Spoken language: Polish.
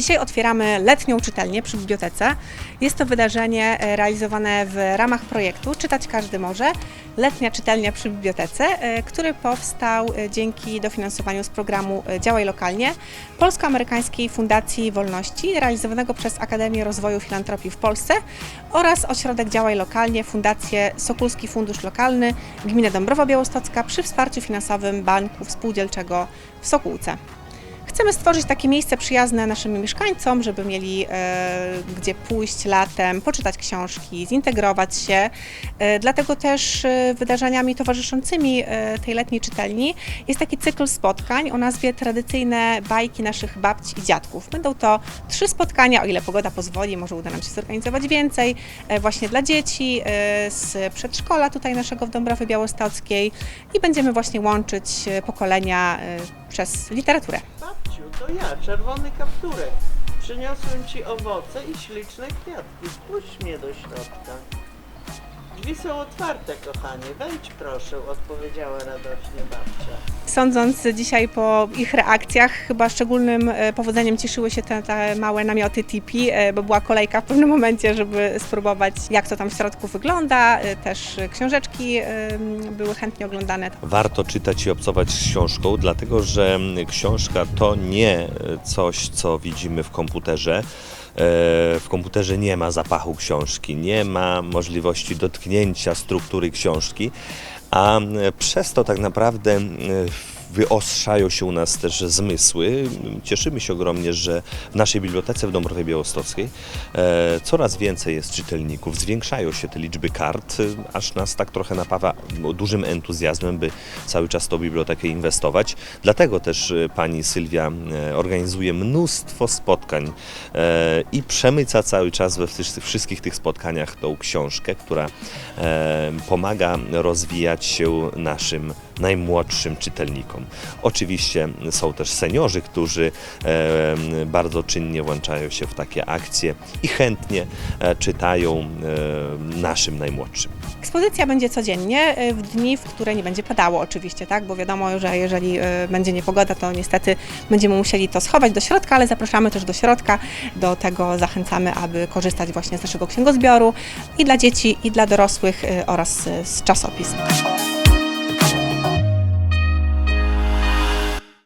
Dzisiaj otwieramy letnią czytelnię przy bibliotece. Jest to wydarzenie e, realizowane w ramach projektu Czytać Każdy Może. Letnia czytelnia przy bibliotece, e, który powstał e, dzięki dofinansowaniu z programu Działaj Lokalnie Polsko-Amerykańskiej Fundacji Wolności, realizowanego przez Akademię Rozwoju Filantropii w Polsce oraz Ośrodek Działaj Lokalnie, Fundację Sokulski Fundusz Lokalny, Gmina Dąbrowa Białostocka przy wsparciu finansowym Banku Spółdzielczego w Sokółce. Chcemy stworzyć takie miejsce przyjazne naszym mieszkańcom, żeby mieli e, gdzie pójść latem, poczytać książki, zintegrować się. E, dlatego też e, wydarzeniami towarzyszącymi tej letniej czytelni jest taki cykl spotkań o nazwie Tradycyjne bajki naszych babci i dziadków. Będą to trzy spotkania, o ile pogoda pozwoli, może uda nam się zorganizować więcej, właśnie dla dzieci z przedszkola tutaj naszego w Dąbrowie Białostockiej i będziemy właśnie łączyć pokolenia przez literaturę. Babciu, to ja, czerwony kapturek. Przyniosłem ci owoce i śliczne kwiatki. Wpuść mnie do środka. Drzwi są otwarte, kochanie. Wejdź proszę, odpowiedziała radośnie babcia. Sądząc dzisiaj po ich reakcjach, chyba szczególnym e, powodzeniem cieszyły się te, te małe namioty tipi, e, bo była kolejka w pewnym momencie, żeby spróbować jak to tam w środku wygląda. E, Też książeczki były chętnie oglądane. Warto czytać i obcować z książką, dlatego że książka to nie coś, co widzimy w komputerze. W komputerze nie ma zapachu książki, nie ma możliwości dotknięcia struktury książki, a e, przez to tak naprawdę e, wyostrzają się u nas też zmysły. Cieszymy się ogromnie, że w naszej bibliotece w Dąbrowie Białostockiej e, coraz więcej jest czytelników, zwiększają się te liczby kart, e, aż nas tak trochę napawa dużym entuzjazmem, by cały czas tą bibliotekę inwestować. Dlatego też e, pani Sylwia organizuje mnóstwo spotkań i przemyca cały czas we wszy- wszystkich tych spotkaniach tą książkę, która pomaga rozwijać się naszym najmłodszym czytelnikom. Oczywiście są też seniorzy, którzy bardzo czynnie włączają się w takie akcje i chętnie e, czytają e, naszym najmłodszym. Ekspozycja będzie codziennie, e, w dni, w które nie będzie padało oczywiście, tak? bo wiadomo, że jeżeli będzie niepogoda, to niestety będziemy musieli to schować do środka, ale zapraszamy też do środka. Do tego zachęcamy, aby korzystać właśnie z naszego księgozbioru i dla dzieci, i dla dorosłych oraz z czasopism.